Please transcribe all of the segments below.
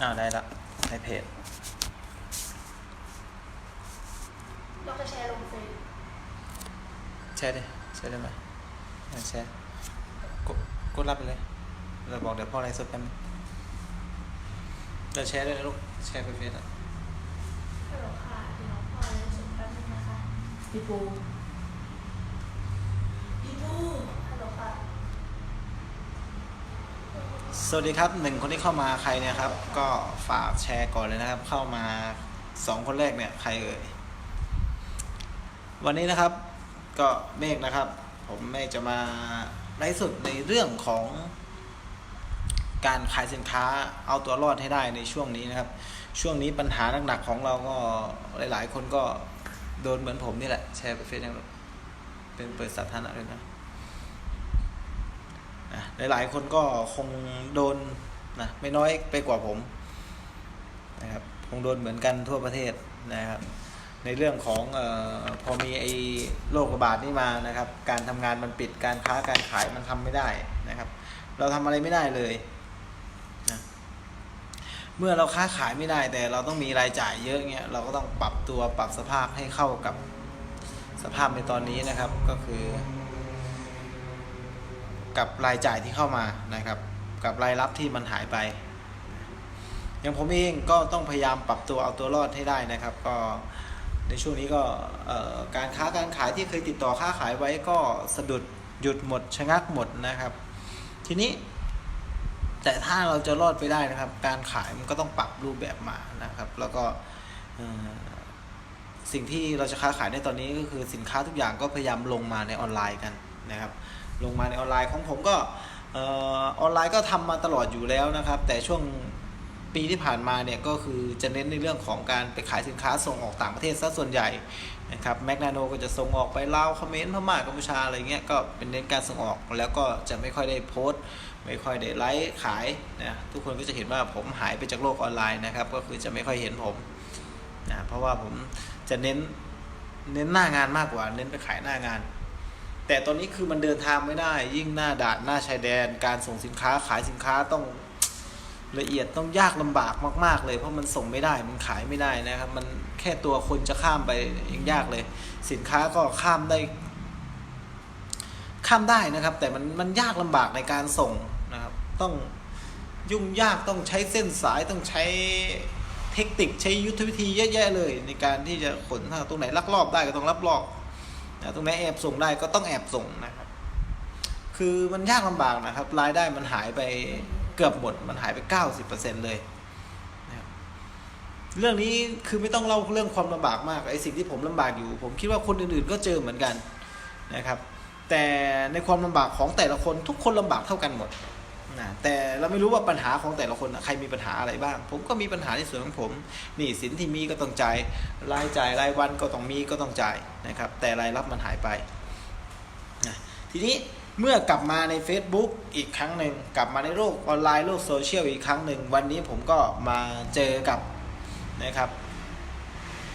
อ้าวได้ละในเพจเราจะแชร์ลงเฟซแชร์ดิแชร์ได้ไหมอะแชร์กดกดรับไปเลย เราบอกเดี๋ยวพ่อไลฟ์สดกันงเราแชร์ด้วยนะลูกแชร์ไปเฟซอะ ฮัลโหลค่ะเดี๋ยวพ่อเลยส่งแป๊บนึงนะคะ พี่ปู พี่ปูฮัลโหลค่ะ สวัสดีครับหนึ่งคนที่เข้ามาใครเนี่ยครับ ก็ฝากแชร์ก่อนเลยนะครับ เข้ามาสองคนแรกเนี่ยใครเอ่ยวันนี้นะครับก็เมฆนะครับ ผมเมฆจะมาไลฟ์สดในเรื่องของการขายสินค้าเอาตัวรอดให้ได้ในช่วงนี้นะครับ ช่วงนี้ปัญหาหนักๆของเราก็หลาย ๆ คนก็โดนเหมือนผมนี่แหละแชร์ไปเฟซนะครับเป็นเปิดสาธารณะเลยนะ หลายๆคนก็คงโดนนะไม่น้อยไปกว่าผมนะครับคงโดนเหมือนกันทั่วประเทศนะครับ ในเรื่องของออพอมีไอ้โรคระบาดนี่มานะครับ การทำงานมันปิดการค้าการขายมันทำไม่ได้นะครับ เราทำอะไรไม่ได้เลยนะเมื่อเราค้าขายไม่ได้แต่เราต้องมีรายจ่ายเยอะเงี้ยเราก็ต้องปรับตัวปรับสภาพให้เข้ากับสภาพในตอนนี้นะครับก็คือ กับรายจ่ายที่เข้ามานะครับ กับรายรับที่มันหายไป อย่างผมเองก็ต้องพยายามปรับตัวเอาตัวรอดให้ได้นะครับ ก็ในช่วงนี้ก็การค้าการขายที่เคยติดต่อค้าขายไว้ก็สะดุดหยุดหมดชะงักหมดนะครับ ทีนี้ แต่ถ้าเราจะรอดไปได้นะครับ การขายมันก็ต้องปรับรูปแบบมานะครับ แล้วก็สิ่งที่เราจะค้าขายในตอนนี้ก็คือสินค้าทุกอย่างก็พยายามลงมาในออนไลน์กันนะครับ ลงมาในออนไลน์ของผมก็ออนไลน์ก็ทำมาตลอดอยู่แล้วนะครับ แต่ช่วงปีที่ผ่านมาเนี่ยก็คือจะเน้นในเรื่องของการไปขายสินค้าส่งออกต่างประเทศซะส่วนใหญ่นะครับแมกนาโนก็จะส่งออกไปลาวเขมรพม่ากัมพูชาอะไรเงี้ยก็เป็นเน้นการส่งออกแล้วก็จะไม่ค่อยได้โพสต์ ไม่ค่อยได้ไลฟ์ขายนะทุกคนก็จะเห็นว่าผมหายไปจากโลกออนไลน์นะครับก็คือจะไม่ค่อยเห็นผมนะเพราะว่าผมจะเน้นเน้นหน้างานมากกว่า เน้นไปขายหน้างาน แต่ตอนนี้คือมันเดินทางไม่ได้ ยิ่งหน้าด่านหน้าชายแดน การส่งสินค้าขายสินค้าต้องละเอียดต้องยากลำบากมาก ๆ เลย เพราะมันส่งไม่ได้มันขายไม่ได้นะครับ มันแค่ตัวคนจะข้ามไปยังยากเลย สินค้าก็ข้ามได้ ข้ามได้นะครับ แต่มันมันยากลำบากในการส่งนะครับ ต้องยุ่งยากต้องใช้เส้นสายต้องใช้เทคนิคใช้ยุทธวิธีเยอะแยะเลย ในการที่จะขนถ้าตรงไหนลักลอบได้ก็ต้องลักลอบ ตรงไหนแอบส่งได้ก็ต้องแอบส่งนะครับ คือมันยากลำบากนะครับ รายได้มันหายไปเกือบหมด มันหายไป 90%เลยนะครับเรื่องนี้คือไม่ต้องเล่าเรื่องความลำบากมากไอ้สิ่งที่ผมลำบากอยู่ ผมคิดว่าคนอื่นๆก็เจอเหมือนกันนะครับ แต่ในความลำบากของแต่ละคนทุกคนลำบากเท่ากันหมด นะแต่เราไม่รู้ว่าปัญหาของแต่ละคนใครมีปัญหาอะไรบ้าง ผมก็มีปัญหาในส่วนของผมหนี่สินที่มีก็ต้องจ่ายรายจ่ายรายวันก็ต้องมีก็ต้องจ่ายนะครับ แต่รายรับมันหายไปนะทีนี้เมื่อกลับมาใน Facebook อีกครั้งหนึ่งกลับมาในโลกออนไลน์โลกโซเชียลอีกครั้งหนึ่งวันนี้ผมก็มาเจอกับนะครับ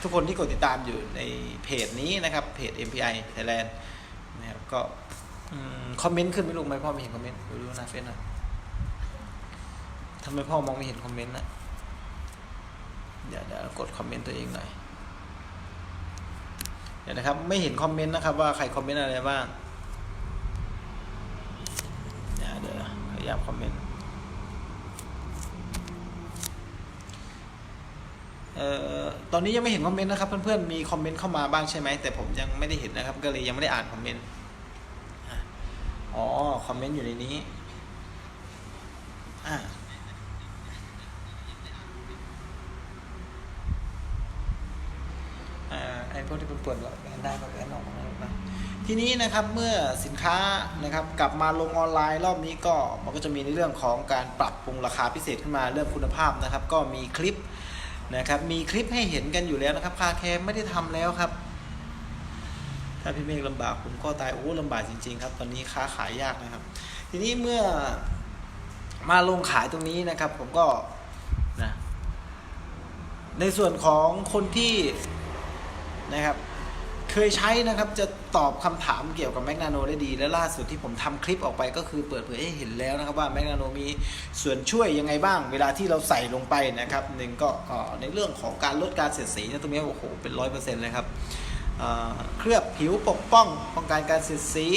ทุกคนที่กดติดตามอยู่ในเพจนี้นะครับเพจ MPI Thailand นะครับก็คอมเมนต์ขึ้นไม่รู้ไหมพ่อไม่เห็นคอมเมนต์ดูดูหน้าเฟซหน่อย ทำไมพ่อมองไม่เห็นคอมเมนต์นะเดี๋ยวเดี๋ยวกดคอมเมนต์ตัวเองหน่อย เดี๋ยวนะครับ ไม่เห็นคอมเมนต์นะครับ ว่าใครคอมเมนต์อะไรบ้างเดี๋ยวเดี๋ยวพยายามคอมเมนต์ เอ่อ ตอนนี้ยังไม่เห็นคอมเมนต์นะครับ เพื่อนๆ มีคอมเมนต์เข้ามาบ้างใช่ไหม แต่ผมยังไม่ได้เห็นนะครับ ก็เลยยังไม่ได้อ่านคอมเมนต์ อ๋อ คอมเมนต์อยู่ในนี้ อ่า อ่า ไอ้พว กที่เปิดแบนได้ก็แบนออกนะทีนี้นะครับเมื่อสินค้านะครับกลับมาลงออนไลน์รอบนี้ก็มันก็จะมีในเรื่องของการปรับปรุงราคาพิเศษขึ้นมาเรื่องคุณภาพนะครับ ก็มีคลิปนะครับมีคลิปให้เห็นกันอยู่แล้วนะครับคาแคร์ไม่ได้ทำแล้วครับ ถ้าพี่เมฆลำบากผมก็ตายโอ้ลำบากจริง ๆ ครับ ตอนนี้ค้าขายยากนะครับ ทีนี้เมื่อมาลงขายตรงนี้นะครับ ผมก็นะในส่วนของคนที่นะครับ ยใช้นะครับ จะตอบคำถามเกี่ยวกับแมกนาโนได้ดี และล่าสุดที่ผมทำคลิปออกไปก็คือเปิดเผยให้เห็นแล้วนะครับว่าแมกนาโนมีส่วนช่วยยังไงบ้าง เวลาที่เราใส่ลงไปนะครับหนึ่งก็ในเรื่องของการลดการเสียดสีนะตรงนี้โอ้โหเป็นร้อยเปอร์เซ็นต์เลยครับเเคลือบผิวปกป้องป้องกันการเสียดสี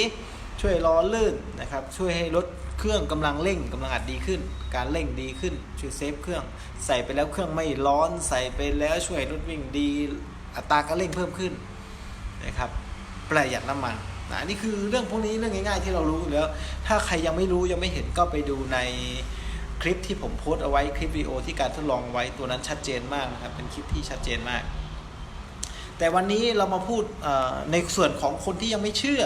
ช่วยล้อลื่นนะครับช่วยให้ลดเครื่องกำลังเร่งกำลังอัดดีขึ้น การเร่งดีขึ้น ช่วยเซฟเครื่อง ใส่ไปแล้วเครื่องไม่ร้อน ใส่ไปแล้วช่วยให้รถวิ่งดี อัตราการเร่งเพิ่มขึ้น นะครับประหยัดน้ำมันนะนี่คือเรื่องพวกนี้เรื่องง่ายๆที่เรารู้อยู่แล้ว ถ้าใครยังไม่รู้ยังไม่เห็นก็ไปดูในคลิปที่ผมโพสต์เอาไว้คลิปวิดีโอที่การทดลองไว้ตัวนั้นชัดเจนมากนะครับเป็นคลิปที่ชัดเจนมาก แต่วันนี้เรามาพูดในส่วนของคนที่ยังไม่เชื่อ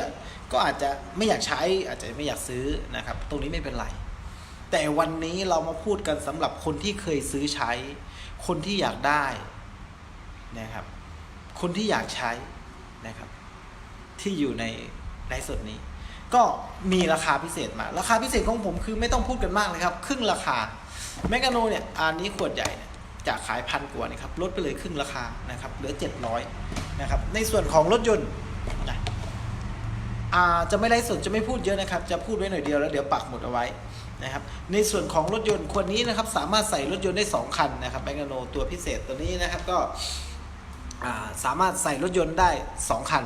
ก็อาจจะไม่อยากใช้อาจจะไม่อยากซื้อนะครับ ตรงนี้ไม่เป็นไร แต่วันนี้เรามาพูดกันสำหรับคนที่เคยซื้อใช้ คนที่อยากได้นะครับ คนที่อยากใช้ ที่อยู่ในไลฟ์สดนี้ ก็มีราคาพิเศษมา ราคาพิเศษของผมคือไม่ต้องพูดกันมากเลยครับ ครึ่งราคาแมกกาโนเนี่ยอันนี้ขวดใหญ่จากขายพันกว่านี่ครับลดไปเลยครึ่งราคานะครับเหลือ 700นะครับในส่วนของรถยนต์นะอ่าจะไม่ไลฟ์สดจะไม่พูดเยอะนะครับ จะพูดไว้หน่อยเดียวแล้วเดี๋ยวปักหมุดเอาไว้นะครับในส่วนของรถยนต์ขวดนี้นะครับสามารถใส่รถยนต์ได้ 2 คันนะครับแมกกาโนตัวพิเศษตัวนี้นะครับก็สามารถใส่รถยนต์ได้ 2 คัน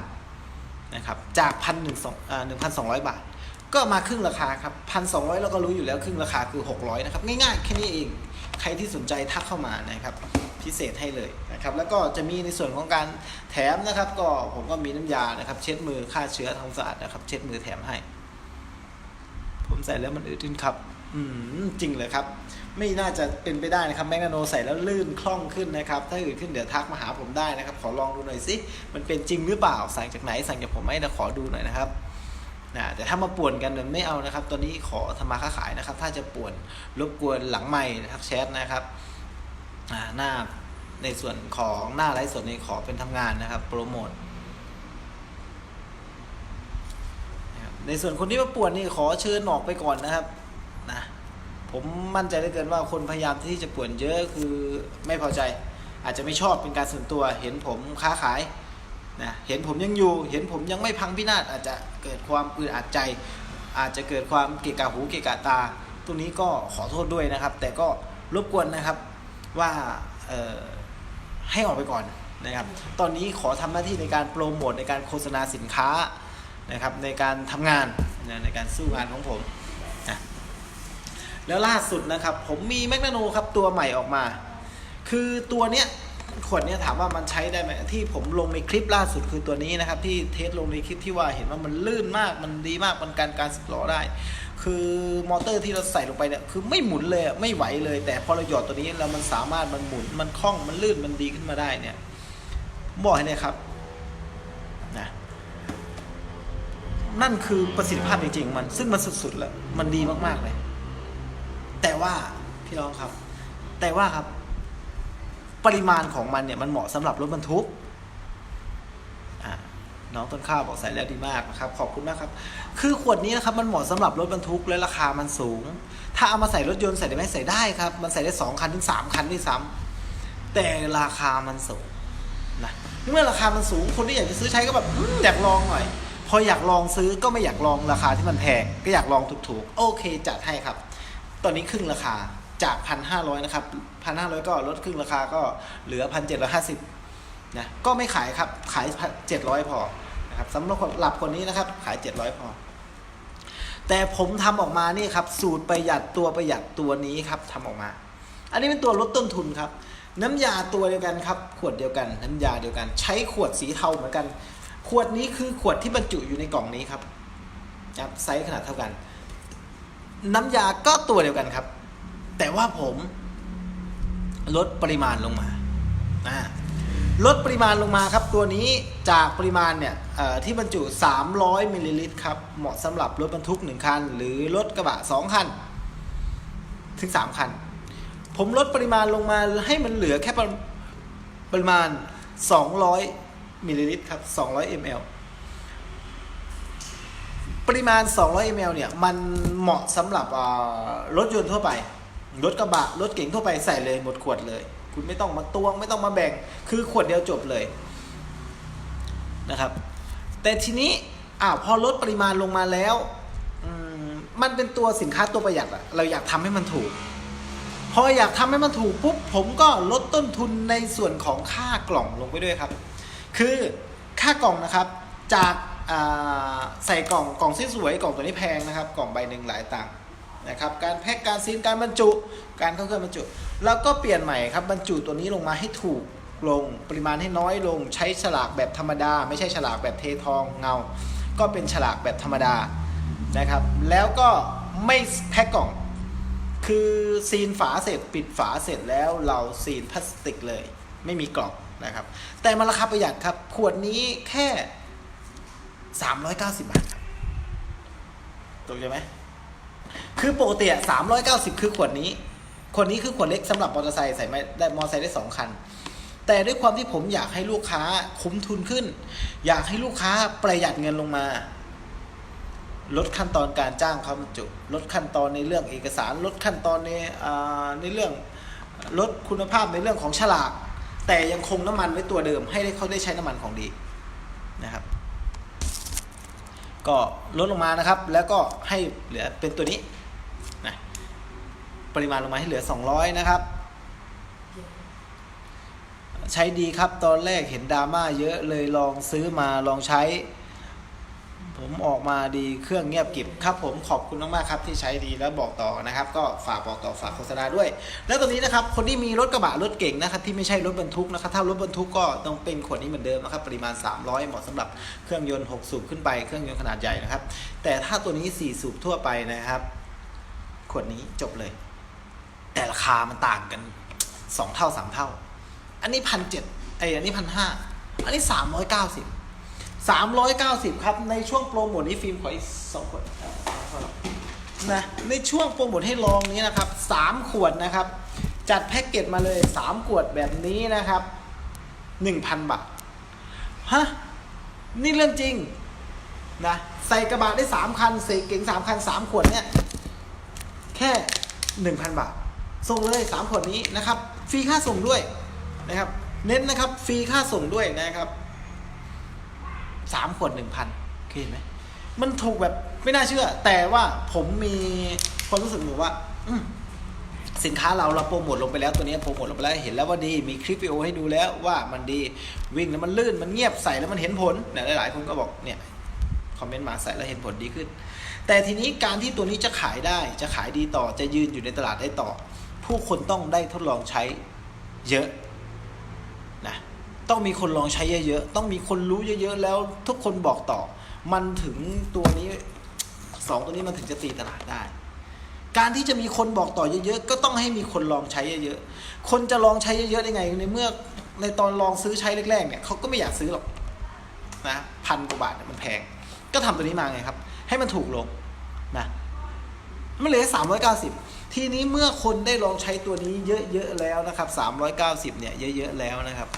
นะครับจากพันหนึ่งสองหนึ่งพันสองร้อยบาท ก็มาครึ่งราคาครับพันสองร้อยเราก็รู้อยู่แล้วครึ่งราคาคือ 600นะครับง่ายๆแค่นี้เองใครที่สนใจทักเข้ามานะครับพิเศษให้เลยนะครับแล้วก็จะมีในส่วนของการแถมนะครับ ก็ผมก็มีน้ำยานะครับ เช็ดมือฆ่าเชื้อทำความสะอาดนะครับ เช็ดมือแถมให้ ผมใส่แล้วมันอืดขึ้นครับ อืมจริงเลยครับ ไม่น่าจะเป็นไปได้นะครับแมกนาโนใส่แล้วลื่นคล่องขึ้นนะครับถ้าอื่นขึ้นเดี๋ยวทักมาหาผมได้นะครับ ขอลองดูหน่อยสิมันเป็นจริงหรือเปล่าสั่งจากไหนสั่งจากผมไหมนะขอดูหน่อยนะครับนะแต่ถ้ามาป่วนกันเนี่ยไม่เอานะครับตัวนี้ขอทำมาค้าขายนะครับ ถ้าจะป่วนรบกวนหลังไม่ทักแชทนะครับหน้าในส่วนของหน้าไลฟ์สดนี้ขอเป็นทำงานนะครับ โปรโมทในส่วนคนที่มาป่วนนี่ขอเชิญออกไปก่อนนะครับ ผมมั่นใจเหลือเกินว่าคนพยายามที่จะป่วนเยอะคือไม่พอใจ อาจจะไม่ชอบเป็นการส่วนตัวเห็นผมค้าขายนะเห็นผมยังอยู่ เห็นผมยังไม่พังพินาศอาจจะเกิดความอึดอัดใจ อาจจะเกิดความเกะกะหูเกะกะตาตรงนี้ก็ขอโทษด้วยนะครับ แต่ก็รบกวนนะครับว่าให้ออกไปก่อนนะครับ ตอนนี้ขอทำหน้าที่ในการโปรโมทในการโฆษณาสินค้านะครับในการทำงานนะในการสู้งานของผม แล้วล่าสุดนะครับ ผมมีแมกนาโนครับตัวใหม่ออกมา คือตัวเนี้ยขวดเนี้ยถามว่ามันใช้ได้ไหมที่ผมลงในคลิปล่าสุดคือตัวนี้นะครับ ที่เทสลงในคลิปที่ว่าเห็นว่ามันลื่นมากมันดีมากมันการการสิบล้อได้ คือมอเตอร์ที่เราใส่ลงไปเนี่ยคือไม่หมุนเลยไม่ไหวเลย แต่พอเราหยอดตัวนี้แล้วมันสามารถมันหมุนมันคล่องมันลื่นมันดีขึ้นมาได้เนี่ยบอกให้เลยครับนะนั่นคือประสิทธิภาพจริงๆมันซึ่งมันสุดๆแล้วมันดีมากๆเลย แต่ว่าพี่น้องครับ แต่ว่าครับ ปริมาณของมันเนี่ยมันเหมาะสำหรับรถบรรทุกน้องต้นข้าวบอกใส่แล้วดีมากนะครับ ขอบคุณมากครับ คือขวดนี้นะครับมันเหมาะสำหรับรถบรรทุกและราคามันสูง ถ้าเอามาใส่รถยนต์ใส่ได้ไหมใส่ได้ครับ มันใส่ได้สองคันถึงสามคันด้วยซ้ำแต่ราคามันสูงนะเมื่อราคามันสูงคนที่อยากจะซื้อใช้ก็แบบอืมอยากลองหน่อย พออยากลองซื้อก็ไม่อยากลองราคาที่มันแพงก็อยากลองถูกๆโอเคจัดให้ครับ ตอนนี้ครึ่งราคาจากพันห้าร้อยนะครับพันห้าร้อยก็ลดครึ่งราคาก็เหลือพันเจ็ดร้อยห้าสิบนะ ก็ไม่ขายครับ ขายเจ็ดร้อยพอ นะครับสำหรับหลับคนนี้นะครับ ขายเจ็ดร้อยพอ แต่ผมทำออกมานี่ครับ สูตรประหยัดตัวประหยัดตัวนี้ครับทำออกมา อันนี้เป็นตัวลดต้นทุนครับ น้ำยาตัวเดียวกันครับ ขวดเดียวกัน น้ำยาเดียวกัน ใช้ขวดสีเทาเหมือนกัน ขวดนี้คือขวดที่บรรจุอยู่ในกล่องนี้ครับครับไซส์ขนาดเท่ากัน น้ำยาก็ตัวเดียวกันครับ แต่ว่าผมลดปริมาณลงมาลดปริมาณลงมาครับ ตัวนี้จากปริมาณเนี่ยที่บรรจุ 300มิลลิลิตรครับ เหมาะสำหรับรถบรรทุก 1 คัน หรือรถกระบะ 2 คัน ถึง 3 คัน ผมลดปริมาณลงมาให้มันเหลือแค่ปรปริมาณ 200มิลลิลิตรครับ 200 ml ปริมาณ 200 ml เนี่ย มันเหมาะสำหรับรถยนต์ทั่วไป รถกระบะ รถเก๋งทั่วไปใส่เลยหมดขวดเลย คุณไม่ต้องมาตวง ไม่ต้องมาแบ่ง คือขวดเดียวจบเลยนะครับ แต่ทีนี้อ้าวพอลดปริมาณลงมาแล้วมมันเป็นตัวสินค้าตัวประหยัดอะเราอยากทำให้มันถูก พออยากทำให้มันถูกปุ๊บผมก็ลดต้นทุนในส่วนของค่ากล่องลงไปด้วยครับ คือค่ากล่องนะครับ จาก ใส่กล่องกล่องสวยกล่องตัวนี้แพงนะครับ กล่องใบหนึ่งหลายตังค์นะครับการแพ็กการซีนการบรรจุ การเข้าเครื่องบรรจุ แล้วก็เปลี่ยนใหม่ครับบรรจุตัวนี้ลงมาให้ถูกลงปริมาณให้น้อยลงใช้ฉลากแบบธรรมดา ไม่ใช่ฉลากแบบเททองเงา ก็เป็นฉลากแบบธรรมดานะครับแล้วก็ไม่แพ็กกล่อง คือซีนฝาเสร็จปิดฝาเสร็จแล้วเราซีนพลาสติกเลย ไม่มีกล่องนะครับแต่มันราคาประหยัดครับขวดนี้แค่ 390บาทครับตกใจไหมคือปกติอะ390คือขวดนี้ ขวดนี้คือขวดเล็กสำหรับมอเตอร์ไซค์ใส่ไม่ได้มอเตอร์ไซค์ได้2คัน แต่ด้วยความที่ผมอยากให้ลูกค้าคุ้มทุนขึ้น อยากให้ลูกค้าประหยัดเงินลงมาลดขั้นตอนการจ้างเขาบรรจุลดขั้นตอนในเรื่องเอกสาร ลดขั้นตอนในอ่าในเรื่องลดคุณภาพในเรื่องของฉลาก แต่ยังคงน้ำมันไว้ตัวเดิมให้ได้เขาได้ใช้น้ำมันของดีนะครับ ก็ลดลงมานะครับ แล้วก็ให้เหลือเป็นตัวนี้นะปริมาณลงมาให้เหลือ 200 นะครับ ใช้ดีครับตอนแรกเห็นดราม่าเยอะเลยลองซื้อมาลองใช้ ผมออกมาดีเครื่องเงียบกิบครับผมขอบคุณมากๆครับที่ใช้ดีแล้วบอกต่อนะครับ ก็ฝากบอกต่อฝากโฆษณาด้วย แล้วตรงนี้นะครับคนที่มีรถกระบะรถเก่งนะครับที่ไม่ใช่รถบรรทุกนะครับถ้ารถบรรทุกก็ต้องเป็นขวดนี้เหมือนเดิมนะครับปริมาณ 300 เหมาะสำหรับเครื่องยนต์ 6 สูบขึ้นไปเครื่องยนต์ขนาดใหญ่นะครับแต่ถ้าตัวนี้ 4 สูบทั่วไปนะครับ ขวดนี้จบเลย แต่ราคามันต่างกัน 2 เท่า 3 เท่า อันนี้พันเจ็ดไออันนี้พันห้าอันนี้สามร้อยเก้าสิบสามร้อยเก้าสิบครับ ในช่วงโปรโมทนี้ฟิล์มขออีกสองขวดนะในช่วงโปรโมทให้ลองนี้นะครับสามขวดนะครับ จัดแพ็กเกจมาเลยสามขวดแบบนี้นะครับหนึ่งพันบาท ฮะ นี่เรื่องจริงนะใส่กระบะได้สามคันใส่เก๋งสามคันสามขวดเนี่ย แค่หนึ่งพันบาท ส่งเลยสามขวดนี้นะครับ ฟรีค่าส่งด้วยนะครับ เน้นนะครับ ฟรีค่าส่งด้วยนะครับ สามขวดหนึ่งพันเคยเห็นไหมมันถูกแบบไม่น่าเชื่อ แต่ว่าผมมีความรู้สึกแบบว่าสินค้าเราเราโปรโมทลงไปแล้วตัวนี้โปรโมทลงไปแล้วเห็นแล้วว่าดีมีคลิปวิดีโอให้ดูแล้วว่ามันดีวิ่งแล้วมันลื่นมันเงียบใส่แล้วมันเห็นผลเนี่ยหลายๆคนก็บอกเนี่ยคอมเมนต์มาใส่แล้วเห็นผลดีขึ้น แต่ทีนี้การที่ตัวนี้จะขายได้จะขายดีต่อจะยืนอยู่ในตลาดได้ต่อ ผู้คนต้องได้ทดลองใช้เยอะ ต้องมีคนลองใช้เยอะๆ ต้องมีคนรู้เยอะๆ แล้วทุกคนบอกต่อ มันถึงตัวนี้สองตัวนี้มันถึงจะตีตลาดได้ การที่จะมีคนบอกต่อเยอะๆ ก็ต้องให้มีคนลองใช้เยอะๆ คนจะลองใช้เยอะๆได้ไง ในเมื่อในตอนลองซื้อใช้แรกๆ เนี่ยเขาก็ไม่อยากซื้อหรอกนะพันกว่าบาทมันแพง ก็ทำตัวนี้มาไงครับ ให้มันถูกลงนะมันเหลือสามร้อยเก้าสิบทีนี้เมื่อคนได้ลองใช้ตัวนี้เยอะๆแล้วนะครับสามร้อยเก้าสิบเนี่ยเยอะๆแล้วนะครับ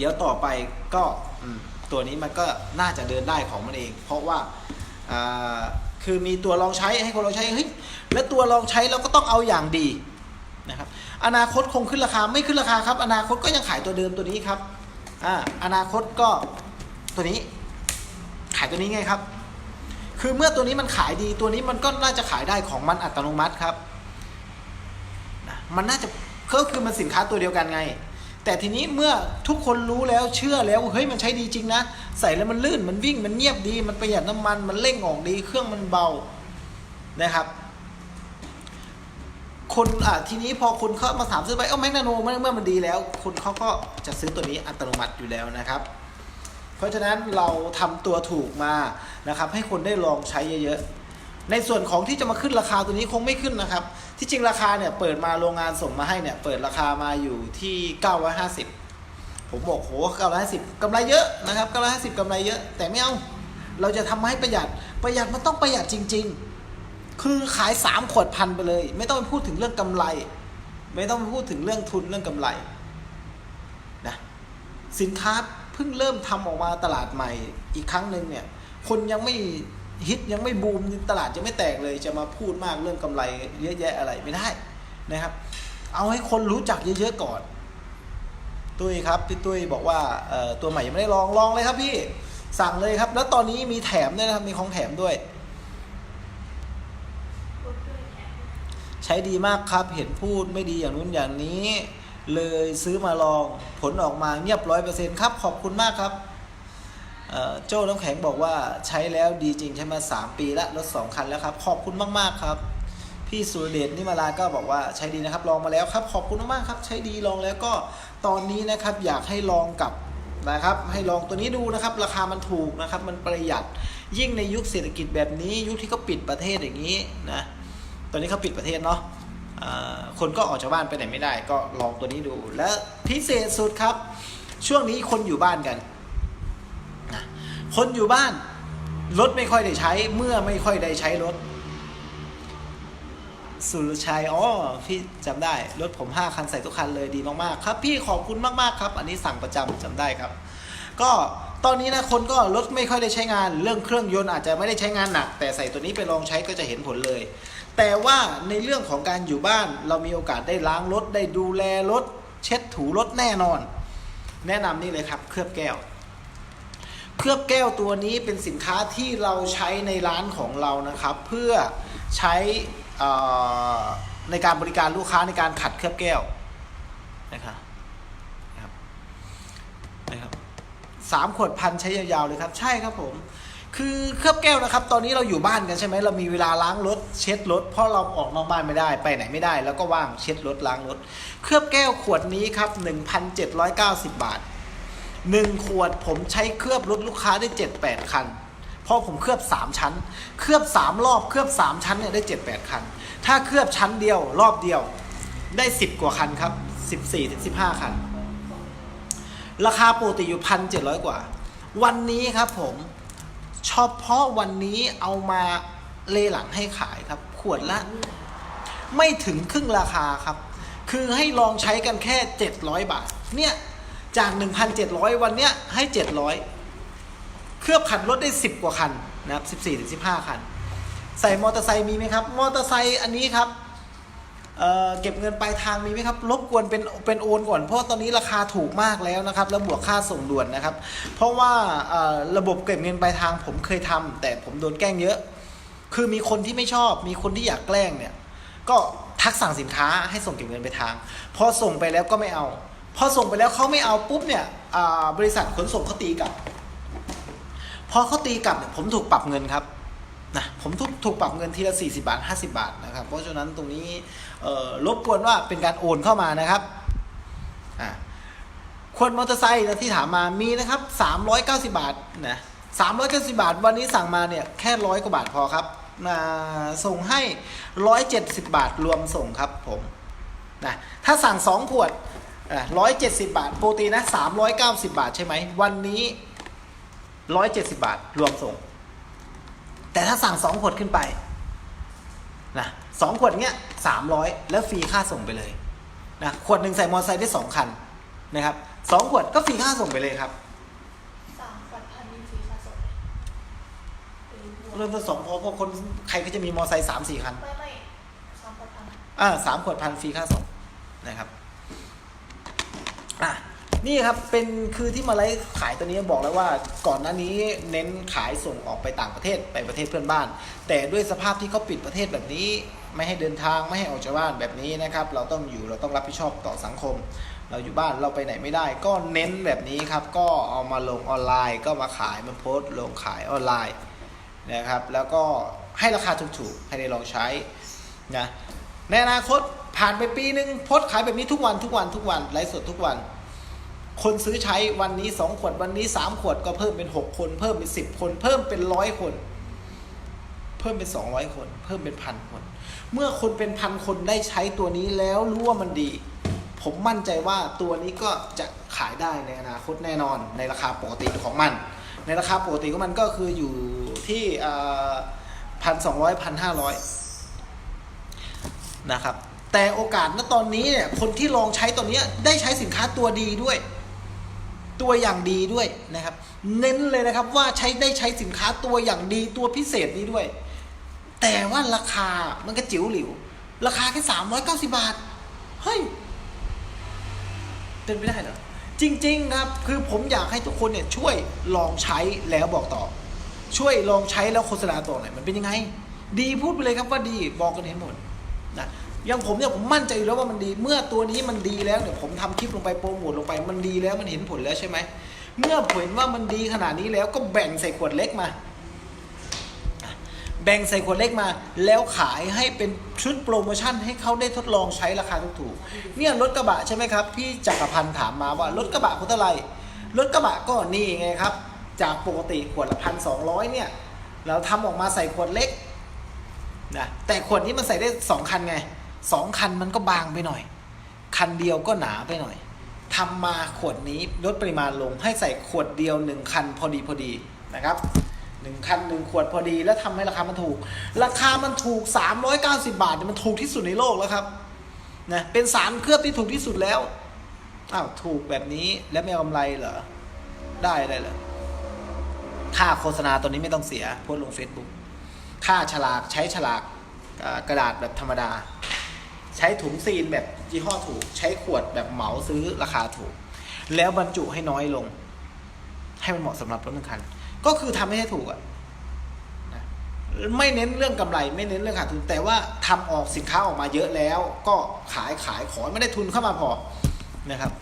เดี๋ยวต่อไปก็ตัวนี้มันก็น่าจะเดินได้ของมันเอง เพราะว่าอ่าคือมีตัวลองใช้ให้คนลองใช้เฮ้ยแล้วตัวลองใช้เราก็ต้องเอาอย่างดีนะครับอนาคตคงขึ้นราคาไม่ขึ้นราคาครับ อนาคตก็ยังขายตัวเดิมตัวนี้ครับอ่าอนาคตก็ตัวนี้ ขายตัวนี้ไงครับ คือเมื่อตัวนี้มันขายดีตัวนี้มันก็น่าจะขายได้ของมันอัตโนมัติครับนะมันน่าจะก็คือมันสินค้าตัวเดียวกันไง แต่ทีนี้เมื่อทุกคนรู้แล้วเชื่อแล้วเฮ้ยมันใช้ดีจริงนะ ใส่แล้วมันลื่นมันวิ่งมันเงียบดี มันประหยัดน้ำมันมันเร่งออกดี เครื่องมันเบานะครับ คนอะทีนี้พอคุณเขามาถามซื้อไปเอ้าแมกนาโนเมื่อเมื่อมันดีแล้วคุณเขาก็จะซื้อตัวนี้อัตโนมัติอยู่แล้วนะครับ เพราะฉะนั้นเราทำตัวถูกมานะครับ ให้คนได้ลองใช้เยอะๆ ในส่วนของที่จะมาขึ้นราคาตัวนี้คงไม่ขึ้นนะครับ ที่จริงราคาเนี่ยเปิดมาโรงงานส่งมาให้เนี่ยเปิดราคามาอยู่ที่ 950 ผมบอกโห950กำไรเยอะนะครับ950กำไรเยอะ แต่ไม่เอา เราจะทำให้ประหยัด ประหยัดมันต้องประหยัดจริง ๆ คือขาย 3 ขวดพันไปเลย ไม่ต้องไปพูดถึงเรื่องกำไร ไม่ต้องไปพูดถึงเรื่องทุนเรื่องกำไรนะสินค้าเพิ่งเริ่มทำออกมาตลาดใหม่อีกครั้งหนึ่งเนี่ยคนยังไม่ ฮิตยังไม่บูมตลาดจะไม่แตกเลยจะมาพูดมากเรื่องกำไรเยอะแยะอะไรไม่ได้นะครับ เอาให้คนรู้จักเยอะๆก่อน ตุ้ยครับพี่ตุ้ยบอกว่าตัวใหม่ยังไม่ได้ลองลองเลยครับพี่สั่งเลยครับ แล้วตอนนี้มีแถมด้วยนะครับมีของแถมด้วย ใช้ดีมากครับเห็นพูดไม่ดีอย่างนู้นอย่างนี้ เลยซื้อมาลองผลออกมาเงียบร้อยเปอร์เซ็นต์ครับ ขอบคุณมากครับ โจ้น้ำแข็งบอกว่าใช้แล้วดีจริงใช้มาสามปีละรถสองคันแล้วครับ ขอบคุณมากๆครับ พี่สุรเดชนิมาลาก็บอกว่าใช้ดีนะครับ ลองมาแล้วครับ ขอบคุณมากๆครับ ใช้ดีลองแล้วก็ตอนนี้นะครับอยากให้ลองกับนะครับ ให้ลองตัวนี้ดูนะครับ ราคามันถูกนะครับ มันประหยัดยิ่งในยุคเศรษฐกิจแบบนี้ ยุคที่เขาปิดประเทศอย่างนี้นะตอนนี้เขาปิดประเทศเนาะคนก็ออกจากบ้านไปไหนไม่ได้ ก็ลองตัวนี้ดู และพิเศษสุดครับ ช่วงนี้คนอยู่บ้านกัน คนอยู่บ้าน รถไม่ค่อยได้ใช้ เมื่อไม่ค่อยได้ใช้รถ สุรชัยอ๋อพี่จำได้ รถผม5คันใส่ทุกคันเลยดีมากๆ ครับ พี่ขอบคุณมากๆครับ อันนี้สั่งประจำจำได้ครับ ก็ตอนนี้นะคนก็รถไม่ค่อยได้ใช้งาน เรื่องเครื่องยนต์อาจจะไม่ได้ใช้งานหนัก แต่ใส่ตัวนี้ไปลองใช้ก็จะเห็นผลเลย แต่ว่าในเรื่องของการอยู่บ้าน เรามีโอกาสได้ล้างรถได้ดูแลรถ เช็ดถูรถแน่นอน แนะนำนี่เลยครับเคลือบแก้ว เคลือบแก้วตัวนี้เป็นสินค้าที่เราใช้ในร้านของเรานะครับ เพื่อใช้ในการบริการลูกค้าในการขัดเคลือบแก้วนะครับนะครับนะครับสามขวดพันใช้ยาวๆเลยครับ ใช่ครับผม คือเคลือบแก้วนะครับ ตอนนี้เราอยู่บ้านกันใช่ไหมเรามีเวลาล้างรถเช็ดรถเพราะเราออกนอกบ้านไม่ได้ไปไหนไม่ได้ แล้วก็ว่างเช็ดรถล้างรถ เคลือบแก้วขวดนี้ครับ 1,790 บาท หนึ่งขวดผมใช้เคลือบรถลูกค้าได้เจ็ดแปดคัน เพราะผมเคลือบสามชั้น เคลือบสามรอบเคลือบสามชั้นเนี่ยได้เจ็ดแปดคัน ถ้าเคลือบชั้นเดียวรอบเดียวได้สิบกว่าคันครับสิบสี่ถึงสิบห้าคัน ราคาปกติอยู่พันเจ็ดร้อยกว่า วันนี้ครับผมเฉพาะวันนี้เอามาเลหลังให้ขายครับ ขวดละ ไม่ถึงครึ่งราคาครับ คือให้ลองใช้กันแค่ 700 บาท เนี่ย จาก 1,700 วันเนี้ยให้ 700 เคลือบขัดรถได้ 10 กว่าคันนะครับ 14-15 คัน ใส่มอเตอร์ไซค์มีไหมครับ มอเตอร์ไซค์อันนี้ครับเเก็บเงินปลายทางมีไหมครับ รบกวนเป็นเป็นโอนก่อน เพราะตอนนี้ราคาถูกมากแล้วนะครับ แล้วบวกค่าส่งด่วนนะครับ เพราะว่าระบบเก็บเงินปลายทางผมเคยทำแต่ผมโดนแกล้งเยอะ คือมีคนที่ไม่ชอบ มีคนที่อยากแกล้งเนี่ย ก็ทักสั่งสินค้าให้ส่งเก็บเงินไปทาง พอส่งไปแล้วก็ไม่เอา พอส่งไปแล้วเขาไม่เอาปุ๊บเนี่ยบริษัทขนส่งเขาตีกลับ พอเขาตีกลับเนี่ยผมถูกปรับเงินครับนะผมถูกถูกปรับเงินทีละ 40 บาท 50 บาทนะครับ เพราะฉะนั้นตรงนี้เอ่อรบกวนว่าเป็นการโอนเข้ามานะครับอ่าควรมอเตอร์ไซค์นะที่ถามมามีนะครับ 390 บาทนะ390 บาท วันนี้สั่งมาเนี่ยแค่ร้อยกว่าบาทพอครับนะส่งให้ 170 บาทรวมส่งครับผมนะถ้าสั่ง 2 ขวด ร้อยเจ็ดสิบาทปกตินะ390บาทใช่ไหม วันนี้ร้อยเจ็ดสิบาท รวมส่ง แต่ถ้าสั่งสองขวดขึ้นไปนะสองขวดเนี้ยสามร้อยแล้วฟรีค่าส่งไปเลยนะขวดหนึ่งใส่มอเตอร์ไซค์ได้สองคันนะครับสองขวดก็ฟรีค่าส่งไปเลยครับสามขวดพันมีฟรีค่าส่งไหมหรือบวกเริ่มต้นสองเพราะเพราะคนใครก็จะมีมอเตอร์ไซค์สามสี่คันไม่ไม่สามขวดพันอ่าสามขวดพันฟรีค่าส่งนะครับ อะนี่ครับเป็นคือที่มาไลฟ์ขายตัวนี้บอกแล้วว่าก่อนหน้านี้เน้นขายส่งออกไปต่างประเทศไปประเทศเพื่อนบ้าน แต่ด้วยสภาพที่เขาปิดประเทศแบบนี้ ไม่ให้เดินทางไม่ให้ออกจากบ้านแบบนี้นะครับ เราต้องอยู่เราต้องรับผิดชอบต่อสังคม เราอยู่บ้านเราไปไหนไม่ได้ ก็เน้นแบบนี้ครับ ก็เอามาลงออนไลน์ ก็มาขายมาโพสต์ลงขายออนไลน์นะครับ แล้วก็ให้ราคาถูกๆให้ได้ลองใช้นะในอนาคต ผ่านไปปีหนึ่งโพสขายแบบนี้ทุกวันทุกวันทุกวันไลฟ์สดทุกวัน คนซื้อใช้วันนี้2ขวดวันนี้3ขวดก็เพิ่มเป็น6คน เพิ่มเป็น10คน เพิ่มเป็นร้อยคน เพิ่มเป็น200คน เพิ่มเป็นพันคน เมื่อคนเป็นพันคนได้ใช้ตัวนี้แล้วรู้ว่ามันดี ผมมั่นใจว่าตัวนี้ก็จะขายได้ในอนาคตแน่นอนในราคาปกติของมัน ในราคาปกติของมันก็คืออยู่ที่พันสองร้อยพันห้าร้อยนะครับ แต่โอกาสณตอนนี้เนี่ยคนที่ลองใช้ตัวเนี้ยได้ใช้สินค้าตัวดีด้วย ตัวอย่างดีด้วยนะครับ เน้นเลยนะครับว่าใช้ได้ใช้สินค้าตัวอย่างดีตัวพิเศษนี้ด้วย แต่ว่าราคามันก็จิ๋วหลิว ราคาแค่สามร้อยเก้าสิบาท เฮ้ยเป็นไปได้เหรอจริงๆครับ คือผมอยากให้ทุกคนเนี่ยช่วยลองใช้แล้วบอกต่อ ช่วยลองใช้แล้วโฆษณาต่อหน่อยมันเป็นยังไง ดีพูดไปเลยครับว่าดีบอกกันเห็นหมดนะ อย่างผมเนี่ยผมมั่นใจอยู่แล้วว่ามันดี เมื่อตัวนี้มันดีแล้วเนี่ยผมทำคลิปลงไปโปรโมทลงไปมันดีแล้วมันเห็นผลแล้วใช่ไหมเมื่อเห็นว่ามันดีขนาดนี้แล้วก็แบ่งใส่ขวดเล็กมา แบ่งใส่ขวดเล็กมา แล้วขายให้เป็นชุดโปรโมชั่นให้เขาได้ทดลองใช้ราคาถูกๆเนี่ยรถกระบะใช่ไหมครับพี่จักรพันธ์ถามมาว่ารถกระบะคุณเท่าไหร่รถกระบะก็นี่ไงครับ จากปกติขวดละพันสองร้อยเนี่ย เราทำออกมาใส่ขวดเล็กนะแต่ขวดนี้มันใส่ได้สองคันไง สองคันมันก็บางไปหน่อย คันเดียวก็หนาไปหน่อยทำมาขวดนี้ลดปริมาณลงให้ใส่ขวดเดียวหนึ่งคันพอดีพอดีนะครับหนึ่งคันหนึ่งขวดพอดีแล้วทำให้ราคามันถูก ราคามันถูก 390 บาทมันถูกที่สุดในโลกแล้วครับนะเป็นสารเคลือบที่ถูกที่สุดแล้วอ้าวถูกแบบนี้แล้วไม่กำไรเหรอได้ได้เหรอค่าโฆษณาตัวนี้ไม่ต้องเสียโพสลง Facebook ค่าฉลากใช้ฉลากกระดาษแบบธรรมดา ใช้ถุงซีนแบบยี่ห้อถูก ใช้ขวดแบบเหมาซื้อราคาถูก แล้วบรรจุให้น้อยลง ให้มันเหมาะสำหรับรถหนึ่งคัน ก็คือทำให้ให้ถูกอะนะไม่เน้นเรื่องกำไร ไม่เน้นเรื่องขาดทุน แต่ว่าทำออกสินค้าออกมาเยอะแล้ว ก็ขายขายขอไม่ได้ทุนเข้ามาพอนะครับ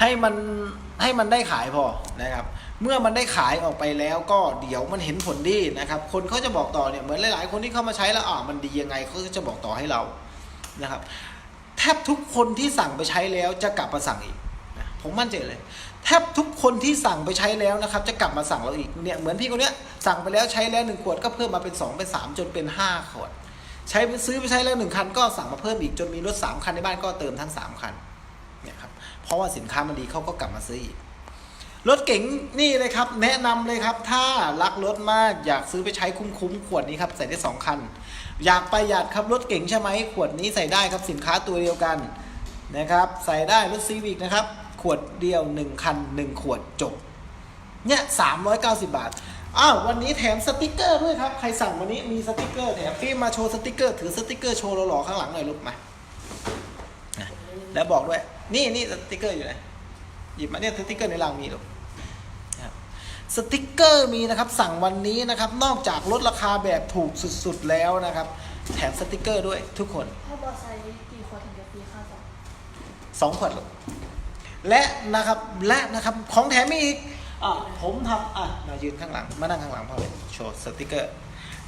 ให้มันให้มันได้ขายพอนะครับ เมื่อมันได้ขายออกไปแล้วก็เดี๋ยวมันเห็นผลดีนะครับ คนเขาจะบอกต่อเนี่ยเหมือนหลาย ๆ คนที่เข้ามาใช้แล้วอ่ามันดียังไงเขาก็จะบอกต่อให้เรานะครับ แทบทุกคนที่สั่งไปใช้แล้วจะกลับมาสั่งอีกนะผมมั่นใจเลย แทบทุกคนที่สั่งไปใช้แล้วนะครับ จะกลับมาสั่งเราอีกเนี่ยเหมือนพี่คนเนี้ยสั่งไปแล้วใช้แล้วหนึ่งขวดก็เพิ่มมาเป็นสองเป็นสามจนเป็นห้าขวด ใช้ไปซื้อไปใช้แล้วหนึ่งคันก็สั่งมาเพิ่มอีกจนมีรถสามคันในบ้านก็เติมทั้งสามคันเนี่ยครับเพราะว่าสินค้ามันดีเขาก็กลับมาซื้ออีก รถเก๋งนี่เลยครับ แนะนำเลยครับ ถ้ารักรถมากอยากซื้อไปใช้คุ้มๆขวดนี้ครับ ใส่ได้สองคัน อยากประหยัดครับรถเก๋งใช่ไหมขวดนี้ใส่ได้ครับสินค้าตัวเดียวกันนะครับ ใส่ได้รถซีวิกนะครับ ขวดเดียว 1 คัน 1 ขวดจบเนี่ย390บาทอ้าววันนี้แถมสติกเกอร์ด้วยครับใครสั่งวันนี้มีสติกเกอร์แถมฟิล์มาโชว์สติกเกอร์ถือสติกเกอร์โชว์หล่อๆข้างหลังหน่อยลูกมาแล้วบอกด้วย นี่นี่สติกเกอร์อยู่ไหนหยิบมาเนี่ยสติกเกอร์ในรังมีลูก สติกเกอร์มีนะครับสั่งวันนี้นะครับ นอกจากลดราคาแบบถูกสุดๆแล้วนะครับ แถมสติกเกอร์ด้วยทุกคนถ้ามอไซค์กี่คนถึงจะฟรีค่าส่งสองขวดลูกและนะครับและนะครับของแถมมีอีกอะผมทำอะมายืนข้างหลังมานั่งข้างหลังพ่อเลยโชว์สติกเกอร์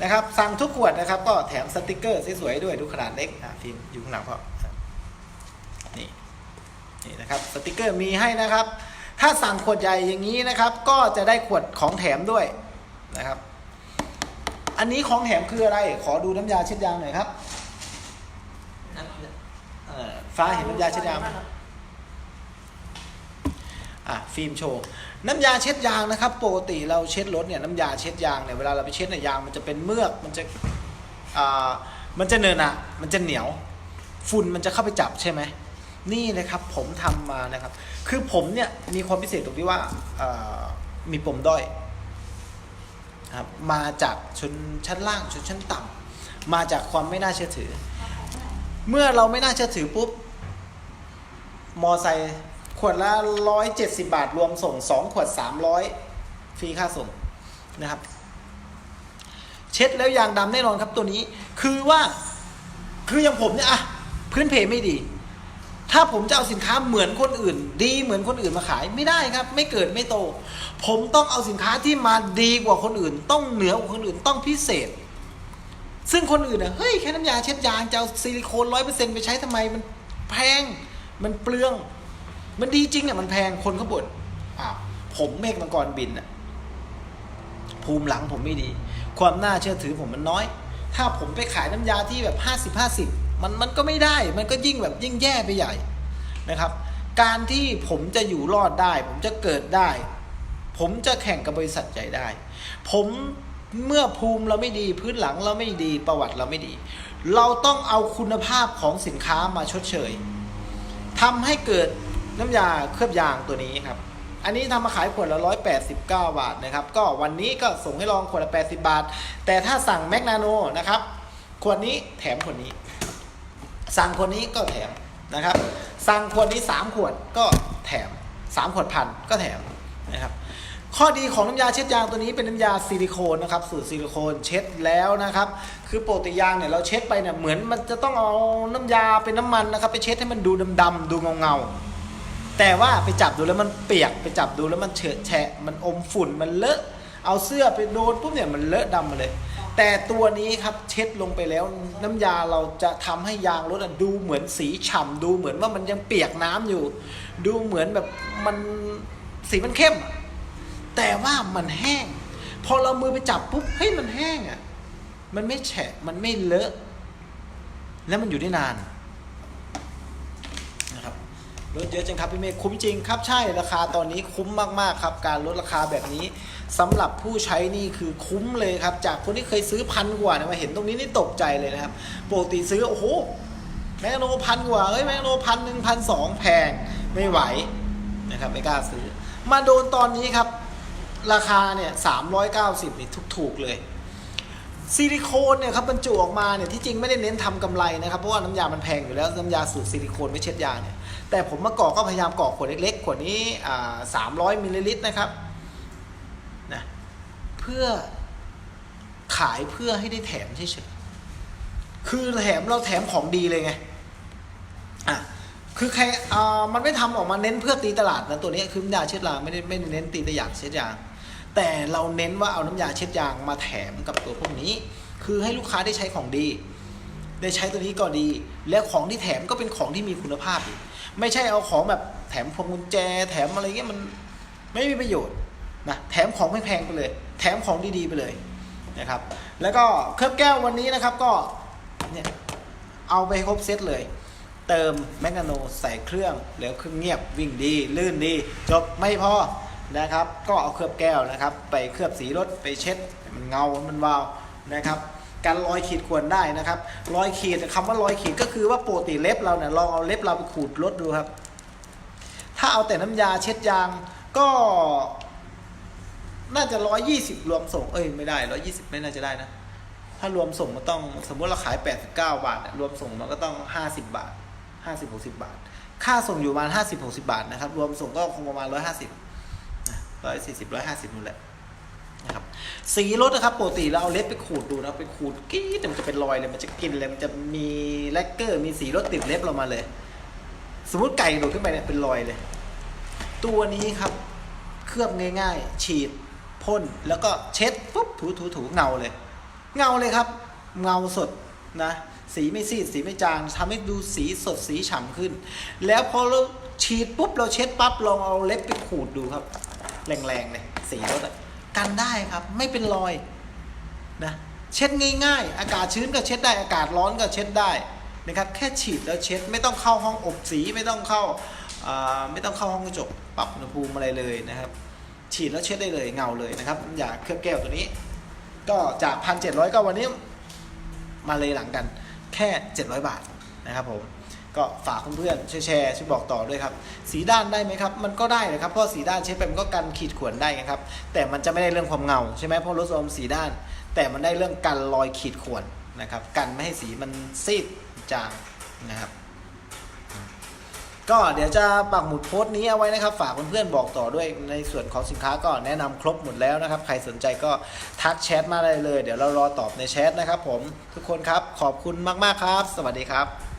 นะครับสั่งทุกขวดนะครับ ก็แถมสติกเกอร์สวยๆด้วยดูขนาดเล็กอะฟิล์มอยู่ข้างหลังพ่ออะนี่นี่นะครับสติกเกอร์มีให้นะครับ ถ้าสั่งขวดใหญ่อย่างนี้นะครับ ก็จะได้ขวดของแถมด้วยนะครับ อันนี้ของแถมคืออะไร ขอดูน้ำยาเช็ดยางหน่อยครับฟ้าเห็นน้ำยาเช็ดยางอะฟิล์มโชว์น้ำยาเช็ดยางนะครับปกติเราเช็ดรถเนี่ยน้ำยาเช็ดยางเนี่ยเวลาเราไปเช็ดเนี่ยยางมันจะเป็นเมือกมันจะอ่ามันจะเนินอะมันจะเหนียว ฝุ่นมันจะเข้าไปจับใช่ไหม นี่นะครับผมทำมานะครับ คือผมเนี่ยมีความพิเศษตรงที่ว่าามีปมด้อยครับมาจากชนชั้นล่างชนชั้นต่ำมาจากความไม่น่าเชื่อถือ เมื่อเราไม่น่าเชื่อถือปุ๊บมอไซค์ขวดละร้อยเจ็ดสิบาทรวมส่งสองขวดสามร้อยฟรีค่าส่งนะครับ เช็ดแล้วยางดำแน่นอนครับตัวนี้ คือว่าคืออย่างผมเนี่ยอะพื้นเพไม่ดี ถ้าผมจะเอาสินค้าเหมือนคนอื่น ดีเหมือนคนอื่นมาขายไม่ได้ครับ ไม่เกิดไม่โต ผมต้องเอาสินค้าที่มาดีกว่าคนอื่น ต้องเหนือกว่าคนอื่นต้องพิเศษ ซึ่งคนอื่นอะเฮ้ยแค่น้ำยาเช็ดยางจะเอาซิลิโคนร้อยเปอร์เซ็นต์ไปใช้ทำไมมันแพงมันเปลือง มันดีจริงอะมันแพงคนเขาบ่นอ้าวผมเมฆมังกรบินอะภูมิหลังผมไม่ดี ความน่าเชื่อถือผมมันน้อย ถ้าผมไปขายน้ำยาที่แบบห้าสิบห้าสิบ มันมันก็ไม่ได้มันก็ยิ่งแบบยิ่งแย่ไปใหญ่นะครับ การที่ผมจะอยู่รอดได้ ผมจะเกิดได้ ผมจะแข่งกับบริษัทใหญ่ได้ ผมเมื่อภูมิเราไม่ดีพื้นหลังเราไม่ดีประวัติเราไม่ดี เราต้องเอาคุณภาพของสินค้ามาชดเชยทำให้เกิดน้ำยาเคลือบยางตัวนี้ครับ อันนี้ทำมาขายขวดละ 189 บาทนะครับ ก็วันนี้ก็ส่งให้ลองขวดละ 80 บาท แต่ถ้าสั่งแมกนาโนนะครับ ขวดนี้แถมขวดนี้ สั่งคนนี้ก็แถมนะครับสั่งขวดนี้ 3 ขวดก็แถม 3 ขวดพันก็แถมนะครับข้อดีของน้ำยาเช็ดยางตัวนี้เป็นน้ำยาซิลิโคนนะครับสูตรซิลิโคนเช็ดแล้วนะครับ คือโปกติยางเนี่ยเราเช็ดไปเนี่ยเหมือนมันจะต้องเอาน้ำยาเป็นน้ำมันนะครับ ไปเช็ดให้มันดูดำๆดูเงาๆแต่ว่าไปจับดูแล้วมันเปียกไปจับดูแล้วมันเฉอะแฉะมันอมฝุ่นมันเลอะเอาเสื้อไปโดนปุ๊บเนี่ยมันเลอะดำมาเลย แต่ตัวนี้ครับเช็ดลงไปแล้วน้ำยาเราจะทำให้ยางรถดูเหมือนสีฉ่ำดูเหมือนว่ามันยังเปียกน้ำอยู่ ดูเหมือนแบบมันสีมันเข้ม แต่ว่ามันแห้ง พอเรามือไปจับปุ๊บเฮ้ยมันแห้งอะมันไม่แฉะมันไม่เลอะ แล้วมันอยู่ได้นาน ลดเยอะจังครับพี่เมฆคุ้มจริงครับใช่ราคาตอนนี้คุ้มมากๆครับ การลดราคาแบบนี้สำหรับผู้ใช้นี่คือคุ้มเลยครับ จากคนที่เคยซื้อพันกว่าเนี่ยมาเห็นตรงนี้นี่ตกใจเลยนะครับปกติซื้อโอ้โหแมกโนพันกว่าเอ้ยแมกโนพันหนึ่งพันสองแพงไม่ไหวนะครับไม่กล้าซื้อ มาโดนตอนนี้ครับ ราคาเนี่ยสามร้อยเก้าสิบนี่ถูกๆเลยซิลิโคนเนี่ยครับบรรจุออกมาเนี่ยที่จริงไม่ได้เน้นทำกำไรนะครับเพราะว่าน้ำยามันแพงอยู่แล้วน้ำยาสูตรซิลิโคนไม่เช็ดยาเนี่ย แต่ผมมากรอกก็พยายามกรอกขวดเล็กๆ ขวดนี้สามร้อยมิลลิลิตรนะครับนะเพื่อขายเพื่อให้ได้แถมเฉยๆคือแถมเราแถมของดีเลยไงอะคือใครอ่ามันไม่ทำออกมาเน้นเพื่อตีตลาดนะตัวนี้คือน้ำยาเช็ดยางไม่ได้ไม่เน้นตีตลาดเช็ดยาง แต่เราเน้นว่าเอาน้ำยาเช็ดยางมาแถมกับตัวพวกนี้ คือให้ลูกค้าได้ใช้ของดี ได้ใช้ตัวนี้ก็ดี แล้วของที่แถมก็เป็นของที่มีคุณภาพอีก ไม่ใช่เอาของแบบแถมพวงกุญแจ แถมอะไรเงี้ยมันไม่มีประโยชน์นะแถมของไม่แพงไปเลย แถมของดีๆไปเลยนะครับ แล้วก็เคลือบแก้ววันนี้นะครับก็เนี่ยเอาไปครบเซตเลย เติมแมกนาโนใส่เครื่องแล้วเครื่องเงียบวิ่งดี ลื่นดี จบไม่พอนะครับ ก็เอาเคลือบแก้วนะครับ ไปเคลือบสีรถไปเช็ดมันเงา มันวาวนะครับ การรอยขีดข่วนได้นะครับรอยขีดคำว่ารอยขีดก็คือว่าปกติเล็บเราเนี่ยลองเอาเล็บเราไปขูดรถดูครับ ถ้าเอาแต่น้ำยาเช็ดยางก็น่าจะร้อยยี่สิบรวมส่ง เอ้ยไม่ได้ร้อยยี่สิบไม่น่าจะได้นะ ถ้ารวมส่งมันต้องสมมติเราขายแปดสิบเก้าบาทรวมส่งมันก็ต้องห้าสิบบาทห้าสิบหกสิบาท ค่าส่งอยู่ประมาณห้าสิบหกสิบาทนะครับ รวมส่งก็คงประมาณร้อยห้าสิบร้อยสี่สิบร้อยห้าสิบนู่นแหละ นะครับสีรถนะครับปกติเราเอาเล็บไปขูดดูนะไปขูดกรี๊ดเนี่มันจะเป็นรอยเลยมันจะกินเลยมันจะมีแลกเกอร์ มีสีรถติดเล็บเรามาเลย สมมติไก่โดดขึ้นไปเนี่ยเป็นรอยเลย ตัวนี้ครับเคลือบง่ายๆ ฉีดพ่นแล้วก็เช็ดปุ๊บถูถูถูเงาเลย เงาเลยครับ เงาสดนะสีไม่ซีดสีไม่จางทำให้ดูสีสดสีฉ่ำขึ้น แล้วพอเราฉีดปุ๊บเราเช็ดปั๊บลองเอาเล็บไปขูดดูครับ แรงๆเลยสีรถอะ กันได้ครับ ไม่เป็นรอยนะเช็ดง่ายๆ อากาศชื้นก็เช็ดได้อากาศร้อนก็เช็ดได้นะครับแค่ฉีดแล้วเช็ดไม่ต้องเข้าห้องอบสีไม่ต้องเข้าอ่าไม่ต้องเข้าห้องกระจกปรับอุณหภูมิอะไรเลยนะครับ ฉีดแล้วเช็ดได้เลยเงาเลยนะครับอย่าเคลือบแก้วตัวนี้ ก็จากพันเจ็ดร้อยก็วันนี้มาเลยหลังกันแค่ 700 บาทนะครับผม ก็ฝากเพื่อนๆแชร์ช่วยบอกต่อด้วยครับ สีด้านได้ไหมครับ มันก็ได้นะครับเพราะสีด้านเช็ดไปมันก็กันขีดข่วนได้ไงครับ แต่มันจะไม่ได้เรื่องความเงาใช่ไหมเพราะรถโซมสีด้าน แต่มันได้เรื่องกันรอยขีดข่วนนะครับ กันไม่ให้สีมันซีดจางนะครับ ก็เดี๋ยวจะปักหมุดโพสต์นี้เอาไว้นะครับ ฝากเพื่อนๆบอกต่อด้วยในส่วนของสินค้าก็แนะนำครบหมดแล้วนะครับ ใครสนใจก็ทักแชทมาได้เลย เดี๋ยวเรารอตอบในแชทนะครับ ผมทุกคนครับขอบคุณมากๆครับ สวัสดีครับ